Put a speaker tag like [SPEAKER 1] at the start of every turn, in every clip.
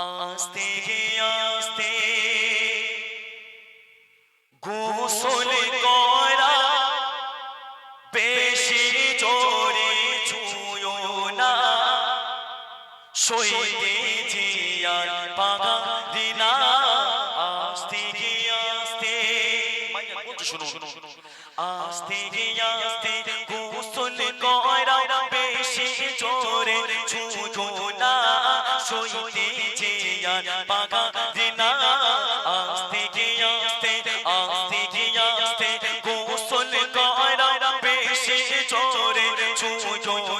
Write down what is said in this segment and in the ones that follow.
[SPEAKER 1] আস্তে আস্তে গোসল করা বেশি জোরে ছুঁয়ো না। সইতে জিয়ার পাগা দিনা। আস্তে আস্তে শুনো আস্তে আস্তে গোসল করা বেশি জোরে ছুঁয়ো না। সইতে পাগা দিনা আস্তে আস্তে আস্তে আস্তে। গোসল করা বেশি জোরে ছুঁয়ো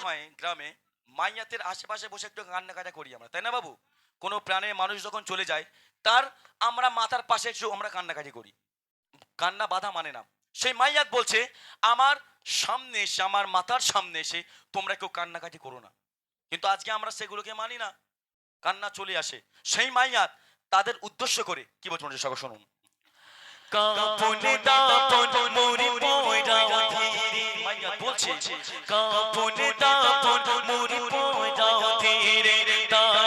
[SPEAKER 2] হয় গ্রামে মাইয়াতের আশেপাশে বসে একটু কান্নাকাটা করি আমরা, তাই না বাবু? কোনো প্রাণের মানুষ যখন চলে যায়, তার আমরা মাথার পাশে একটু আমরা কান্নাকাটি করি। কান্না বাধা মানে না। সেই মাইয়াত বলছে, আমার সামনে এসে, আমার মাথার সামনে এসে তোমরা কেউ কান্নাকাটি করো না। কিন্তু আজকে আমরা সেগুলোকে মানি না। কান্না চলে আসে। সেই মাইয়াত তাদের উদ্দেশ্য করে, কি বলছো সহকারে শুনুন।
[SPEAKER 1] কাপনে দাপন মুরি পয়রা ধীরে বলছে কাপন দাপন মুরি ধীরে তারা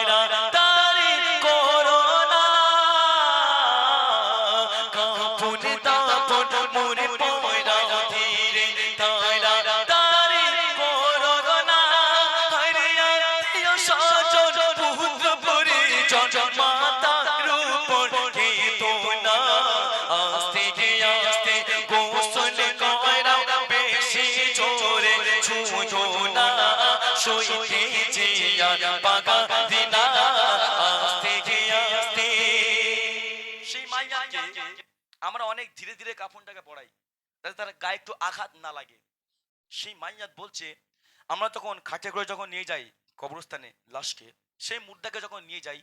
[SPEAKER 2] আমরা অনেক ধীরে ধীরে কাফনটাকে পড়াই, যাতে তার গায়ে একটু আঘাত না লাগে। সেই মাইয়াত বলছে, আমরা তখন খাটে করে যখন নিয়ে যাই কবরস্থানে লাশকে, সেই মুর্দাকে যখন নিয়ে যাই,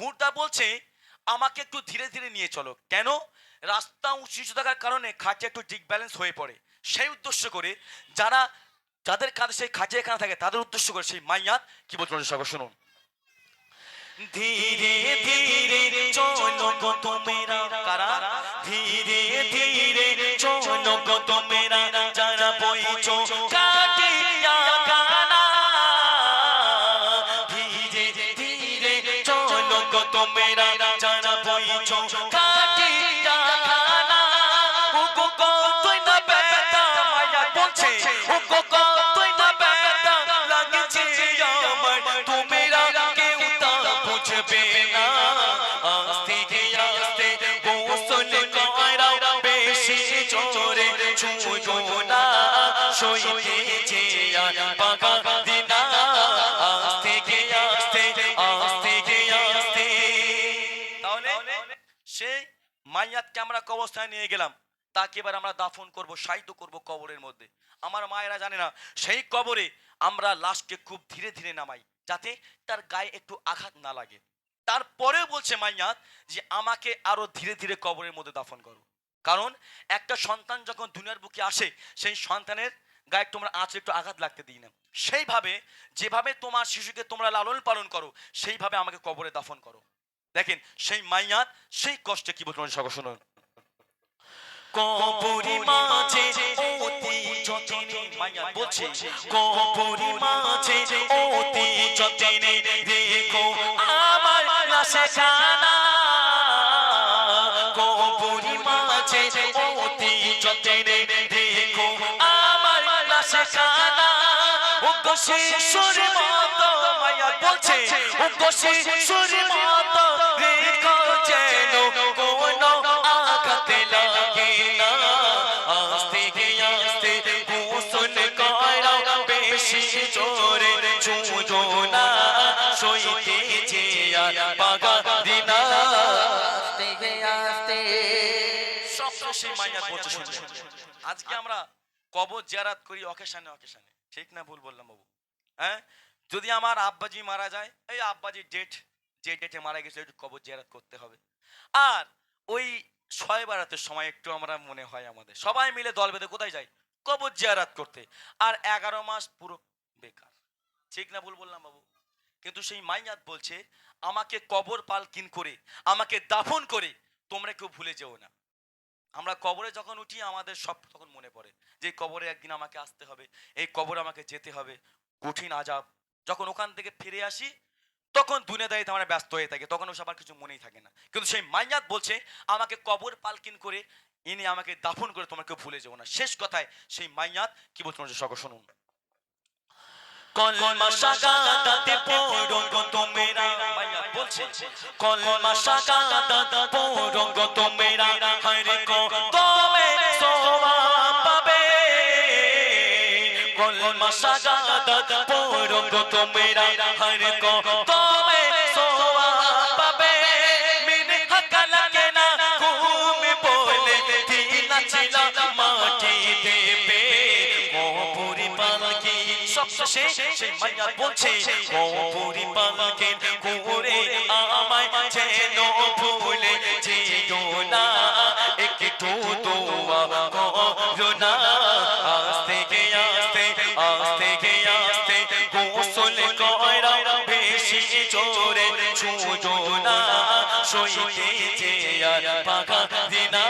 [SPEAKER 2] মুর্দা বলছে, আমাকে একটু ধীরে ধীরে নিয়ে চলো। কেন? রাস্তা উঁচু থাকার কারণে খাঁচে একটু ডিক ব্যালেন্স হয়ে পড়ে। সেই উদ্দেশ্য করে যারা, যাদের কাঁধে সেই খাঁচে এখানে থাকে, তাদের উদ্দেশ্য করে সেই মাইয়াত কি বলছো সবাই শুনুন।
[SPEAKER 1] ধীরে ধীরে চলো গো তোমেরা কারা ধীরে ধীরে চলো গো তোমেরা। আমরা
[SPEAKER 2] কবরস্থানে নিয়ে গেলাম, তাকে এবার আমরা দাফন করব, সাহিত্য করব কবরের মধ্যে। আমার মায়েরা জানে না, সেই কবরে আমরা লাশকে খুব ধীরে ধীরে নামাই, যাতে তার গায়ে একটু আঘাত না লাগে। তারপরেও বলছে মাইয়াত যে, আমাকে আরও ধীরে ধীরে কবরের মধ্যে দাফন করো। কারণ একটা সন্তান যখন দুনিয়ার বুকে আসে, সেই সন্তানের গায়ে তোমরা আঁচে একটু আঘাত লাগতে দিই না। সেইভাবে যেভাবে তোমার শিশুকে তোমরা লালন পালন করো সেইভাবে আমাকে কবরে দাফন করো। দেখেন সেই মাইয়াত সেই কষ্টে কি বলতো সবাই শুনুন
[SPEAKER 1] কবরি মাঝে অতি যতনে মায়া বলছে কবরি মাঝে অতি যতনে দেখো আমার লাশে খানা কবরি মাঝে ও গো শিশুর মায়া বলছে ও গো শিশুর মতো রেখো যেন কোনো আঘাত লাগে না। আস্তে আস্তে গোসল করাও বেশি জোরে চুজো না। সইতে যে আর পাগা দিনা
[SPEAKER 3] আস্তে হে আস্তে।
[SPEAKER 2] সব সেই মাইয়া বলছে শুনবে আজকে আমরা কবর জিয়ারাত করি অকেশানে অকেশানে। ঠিক না ভুল বললাম বাবু? হ্যাঁ? যদি আমার আব্বাজি মারা যায়, এই আব্বাজির ডেট যে ডেটে মারা গেছে একটু কবর জিয়ারাত করতে হবে। আর ওই ছয় বারাতের সময় একটু আমরা মনে হয় আমাদের, সবাই মিলে দল বেঁধে কোথায় যাই? কবর জিয়ারাত করতে। আর এগারো মাস পুরো বেকার। ঠিক না ভুল বললাম বাবু? কিন্তু সেই মাইয়াত বলছে, আমাকে কবর পালকিন করে, আমাকে দাফন করে তোমরা কেউ ভুলে যেও না। আমরা কবরে যখন উঠি, আমাদের সব তখন মনে পড়ে। যে কবরে একদিন আমাকে আসতে হবে এই কবরে আমাকে যেতে হবে। কঠিন আজাব যখন ওখান থেকে ফিরে আসি তখন দুনিয়াদারিতে আমরা ব্যস্ত হয়ে থাকে তখন ওসব আর কিছু মনেই থাকে না। কিন্তু সেই মাইয়াত বলছে আমাকে কবর পালকিন করে ইনি আমাকে দাফন করে তোমাকে ভুলে যাব না। শেষ কথায় সেই মাইয়াত কি বলছো তোমার সকল শুনুন। কলমা শাগাদাতে পড়ঙ্গ তোমেরা। মাইয়াত বলছে কলমা শাগাদাতে পড়ঙ্গ তোমেরা। হরে কো তমে সোমা কলমা শাগাদাতে পড়ঙ্গ তোমেরা হরে কো। তমে সোমা পাবে? মিনে হাকালা কে না ঘুমে বলে। দিলা ছিল মাটি দেবে। কবরি পালকি সবশেষে সেই মাইয়া বলছে কবরি পালকি কুরে আমায় যেন করা বেশি জোরে ছুঁজো না সইতে যে আর পাখা দিনা।